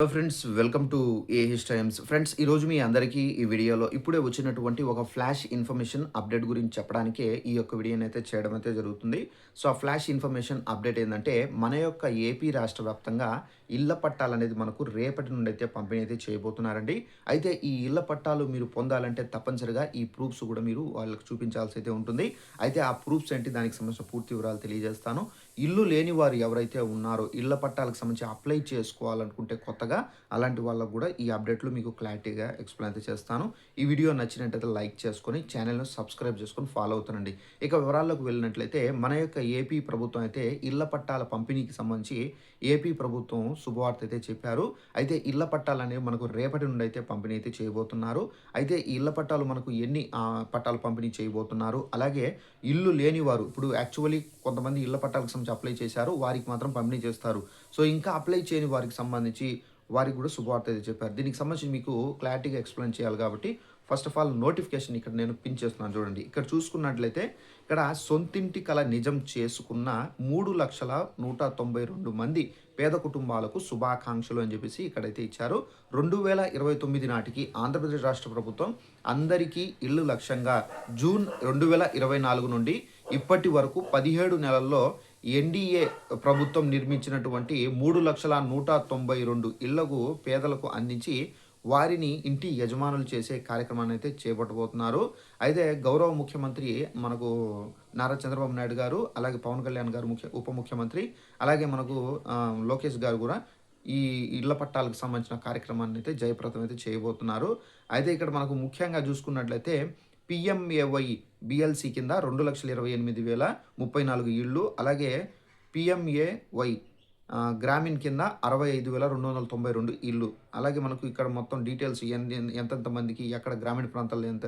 Hello friends welcome to ఏహిస్ times friends ఈరోజు మీ అందరికీ ఈ వీడియోలో ఇప్పుడే వచ్చినటువంటి ఒక ఫ్లాష్ ఇన్ఫర్మేషన్ అప్డేట్ గురించి చెప్పడానికే ఈ యొక్క వీడియోని అయితే చేయడం అయితే జరుగుతుంది. సో ఆ ఫ్లాష్ ఇన్ఫర్మేషన్ అప్డేట్ ఏంటంటే మన యొక్క ఏపీ రాష్ట్ర వ్యాప్తంగా ఇళ్ళ పట్టాలు అనేది మనకు రేపటి నుండి అయితే పంపిణీ అయితే చేయబోతున్నారండి. అయితే ఈ ఇళ్ళ పట్టాలు మీరు పొందాలంటే తప్పనిసరిగా ఈ ప్రూఫ్స్ కూడా మీరు వాళ్ళకి చూపించాల్సి అయితే ఉంటుంది. అయితే ఆ ప్రూఫ్స్ ఏంటి? దానికి సంబంధించిన పూర్తి వివరాలు తెలియజేస్తాను. ఇల్లు లేని వారు ఎవరైతే ఉన్నారో ఇళ్ళ పట్టాలకు సంబంధించి అప్లై చేసుకోవాలనుకుంటే కొత్తగా అలాంటి వాళ్ళకు కూడా ఈ అప్డేట్లు మీకు క్లారిటీగా ఎక్స్ప్లెయిన్ అయితే చేస్తాను. ఈ వీడియో నచ్చినట్టయితే లైక్ చేసుకొని ఛానల్ను సబ్స్క్రైబ్ చేసుకొని ఫాలో అవుతానండి ఇక వివరాల్లోకి వెళ్ళినట్లయితే మన యొక్క ఏపీ ప్రభుత్వం అయితే ఇళ్ళ పట్టాల పంపిణీకి సంబంధించి ఏపీ ప్రభుత్వం శుభవార్త అయితే చెప్పారు. అయితే ఇళ్ళ పట్టాలు అనేవి మనకు రేపటి నుండి అయితే పంపిణీ అయితే చేయబోతున్నారు. అయితే ఈ ఇళ్ళ పట్టాలు మనకు ఎన్ని పట్టాలు పంపిణీ చేయబోతున్నారు? అలాగే ఇల్లు లేని వారు ఇప్పుడు యాక్చువల్లీ కొంతమంది ఇళ్ళ పట్టాలకు సంబంధించి అప్లై చేశారు వారికి మాత్రం పంపిణీ చేస్తారు. సో ఇంకా అప్లై చేయని వారికి సంబంధించి వారికి కూడా శుభవార్త అయితే చెప్పారు. దీనికి సంబంధించి మీకు క్లారిటీగా ఎక్స్ప్లెయిన్ చేయాలి కాబట్టి ఫస్ట్ ఆఫ్ ఆల్ నోటిఫికేషన్ ఇక్కడ నేను పిన్ చేస్తున్నాను చూడండి. ఇక్కడ చూసుకున్నట్లయితే ఇక్కడ సొంతింటి కల నిజం చేసుకున్న మూడు లక్షల నూట తొంభై రెండు మంది పేద కుటుంబాలకు శుభాకాంక్షలు అని చెప్పేసి ఇక్కడైతే ఇచ్చారు. రెండు వేల ఇరవై తొమ్మిది నాటికి ఆంధ్రప్రదేశ్ రాష్ట్ర ప్రభుత్వం అందరికీ ఇల్లు లక్ష్యంగా జూన్ రెండు వేల ఇరవై నాలుగు నుండి ఇప్పటి వరకు పదిహేడు నెలల్లో ఎన్డీఏ ప్రభుత్వం నిర్మించినటువంటి మూడు లక్షల నూట తొంభై రెండు ఇళ్ళకు పేదలకు అందించి వారిని ఇంటి యజమానులు చేసే కార్యక్రమాన్ని అయితే చేపట్టబోతున్నారు. అయితే గౌరవ ముఖ్యమంత్రి మనకు నారా చంద్రబాబు నాయుడు గారు అలాగే పవన్ కళ్యాణ్ గారు ముఖ్య ఉప ముఖ్యమంత్రి అలాగే మనకు లోకేష్ గారు కూడా ఈ ఇళ్ళ పట్టాలకు సంబంధించిన కార్యక్రమాన్ని అయితే జయప్రదం అయితే చేయబోతున్నారు. అయితే ఇక్కడ మనకు ముఖ్యంగా చూసుకున్నట్లయితే పిఎంఏవై బిఎల్సి కింద రెండు లక్షల ఇరవై ఎనిమిది వేల ముప్పై నాలుగు ఇళ్ళు అలాగే పిఎంఏవై గ్రామీణ్ కింద అరవై ఐదు వేల రెండు వందల తొంభై రెండు ఇళ్ళు. అలాగే మనకు ఇక్కడ మొత్తం డీటెయిల్స్ ఎంతెంత మందికి ఎక్కడ గ్రామీణ ప్రాంతాల్లో ఎంత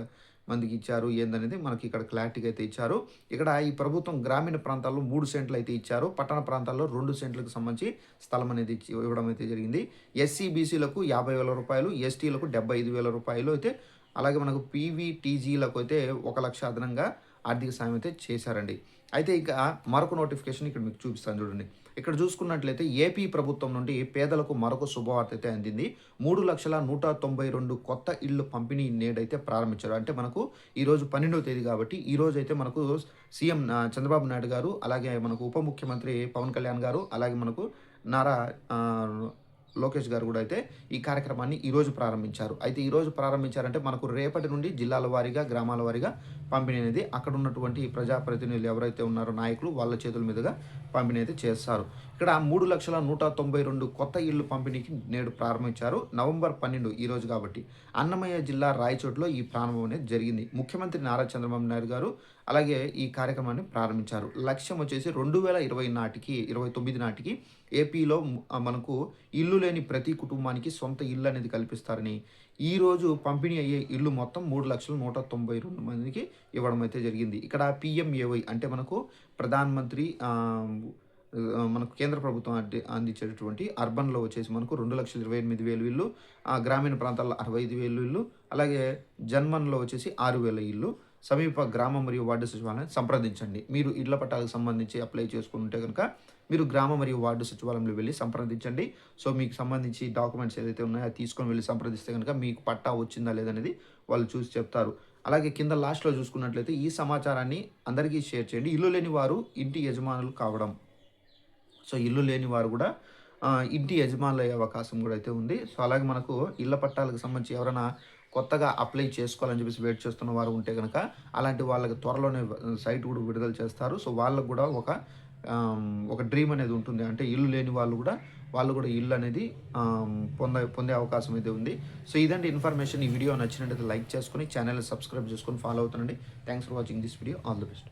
మందికి ఇచ్చారు ఏందనేది మనకి ఇక్కడ క్లారిటీగా అయితే ఇచ్చారు. ఇక్కడ ఈ ప్రభుత్వం గ్రామీణ ప్రాంతాల్లో మూడు సెంట్లు అయితే ఇచ్చారు. పట్టణ ప్రాంతాల్లో రెండు సెంట్లకు సంబంధించి స్థలం అనేది ఇచ్చి ఇవ్వడం అయితే జరిగింది. ఎస్సీ బీసీలకు యాభై వేల రూపాయలు ఎస్టీలకు డెబ్బై ఐదు వేల రూపాయలు అయితే అలాగే మనకు పీవీటీజీలకు అయితే ఒక లక్ష అదనంగా ఆర్థిక సాయం అయితే చేశారండి. అయితే ఇక మరొక నోటిఫికేషన్ ఇక్కడ మీకు చూపిస్తాను చూడండి. ఇక్కడ చూసుకున్నట్లయితే ఏపీ ప్రభుత్వం నుండి పేదలకు మరొక శుభవార్త అయితే అందింది. మూడు లక్షల నూట తొంభై రెండు కొత్త ఇళ్ళు పంపిణీ నేడైతే ప్రారంభించారు. అంటే మనకు ఈరోజు పన్నెండవ తేదీ కాబట్టి ఈ రోజు అయితే మనకు సీఎం చంద్రబాబు నాయుడు గారు అలాగే మనకు ఉప ముఖ్యమంత్రి పవన్ కళ్యాణ్ గారు అలాగే మనకు నారా లోకేష్ గారు కూడా అయితే ఈ కార్యక్రమాన్ని ఈరోజు ప్రారంభించారు. అయితే ఈరోజు ప్రారంభించారంటే మనకు రేపటి నుండి జిల్లాల వారీగా గ్రామాల వారీగా పంపిణీ అనేది అక్కడ ఉన్నటువంటి ప్రజాప్రతినిధులు ఎవరైతే ఉన్నారో నాయకులు వాళ్ళ చేతుల మీదుగా పంపిణీ అయితే చేస్తారు. ఇక్కడ మూడు లక్షల నూట తొంభై రెండు కొత్త ఇళ్ళు పంపిణీకి నేడు ప్రారంభించారు. నవంబర్ పన్నెండు ఈరోజు కాబట్టి అన్నమయ్య జిల్లా రాయచోట్లో ఈ ప్రారంభం అనేది జరిగింది. ముఖ్యమంత్రి నారా చంద్రబాబు నాయుడు గారు అలాగే ఈ కార్యక్రమాన్ని ప్రారంభించారు. లక్ష్యం వచ్చేసి రెండు వేల ఇరవై నాటికి ఇరవై తొమ్మిది నాటికి ఏపీలో మనకు ఇల్లు లేని ప్రతి కుటుంబానికి సొంత ఇల్లు అనేది కల్పిస్తారని ఈరోజు పంపిణీ అయ్యే ఇల్లు మొత్తం మూడు లక్షల నూట తొంభై రెండు మందికి ఇవ్వడం అయితే జరిగింది. ఇక్కడ పిఎంఏవై అంటే మనకు ప్రధాన మంత్రి మనకు కేంద్ర ప్రభుత్వం అంది- అందించేటటువంటి అర్బన్లో వచ్చేసి మనకు రెండు లక్షల ఇరవై ఎనిమిది వేలు ఇల్లు గ్రామీణ ప్రాంతాల్లో అరవై ఐదు వేలు ఇల్లు అలాగే జన్మన్లో వచ్చేసి ఆరు వేల ఇల్లు సమీప గ్రామ మరియు వార్డు సచివాలయాన్ని సంప్రదించండి. మీరు ఇళ్ళ పట్టాలకు సంబంధించి అప్లై చేసుకుంటే కనుక మీరు గ్రామ మరియు వార్డు సచివాలయంలో వెళ్ళి సంప్రదించండి. సో మీకు సంబంధించి డాక్యుమెంట్స్ ఏదైతే ఉన్నాయో అది తీసుకొని వెళ్ళి సంప్రదిస్తే కనుక మీకు పట్టా వచ్చిందా లేదనేది వాళ్ళు చూసి చెప్తారు. అలాగే కింద లాస్ట్లో చూసుకున్నట్లయితే ఈ సమాచారాన్ని అందరికీ షేర్ చేయండి. ఇల్లు లేని వారు ఇంటి యజమానులు కావడం. సో ఇల్లు లేని వారు కూడా ఇంటి యజమానులు అయ్యే అవకాశం కూడా అయితే ఉంది. సో అలాగే మనకు ఇళ్ళ పట్టాలకు సంబంధించి ఎవరైనా కొత్తగా అప్లై చేసుకోవాలని చెప్పేసి వెయిట్ చేస్తున్న వారు ఉంటే కనుక అలాంటి వాళ్ళకి త్వరలోనే సైట్ కూడా విడుదల చేస్తారు. సో వాళ్ళకు కూడా ఒక ఒక డ్రీమ్ అనేది ఉంటుంది. అంటే ఇల్లు లేని వాళ్ళు కూడా వాళ్ళు కూడా ఇల్లు అనేది పొంద పొందే పొందే అవకాశం అయితే ఉంది. సో ఇదండి ఇన్ఫర్మేషన్. ఈ వీడియో నచ్చినట్టయితే లైక్ చేసుకుని ఛానల్ సబ్స్క్రైబ్ చేసుకొని follow అవుతుండండి. Thanks for watching this video. All the best.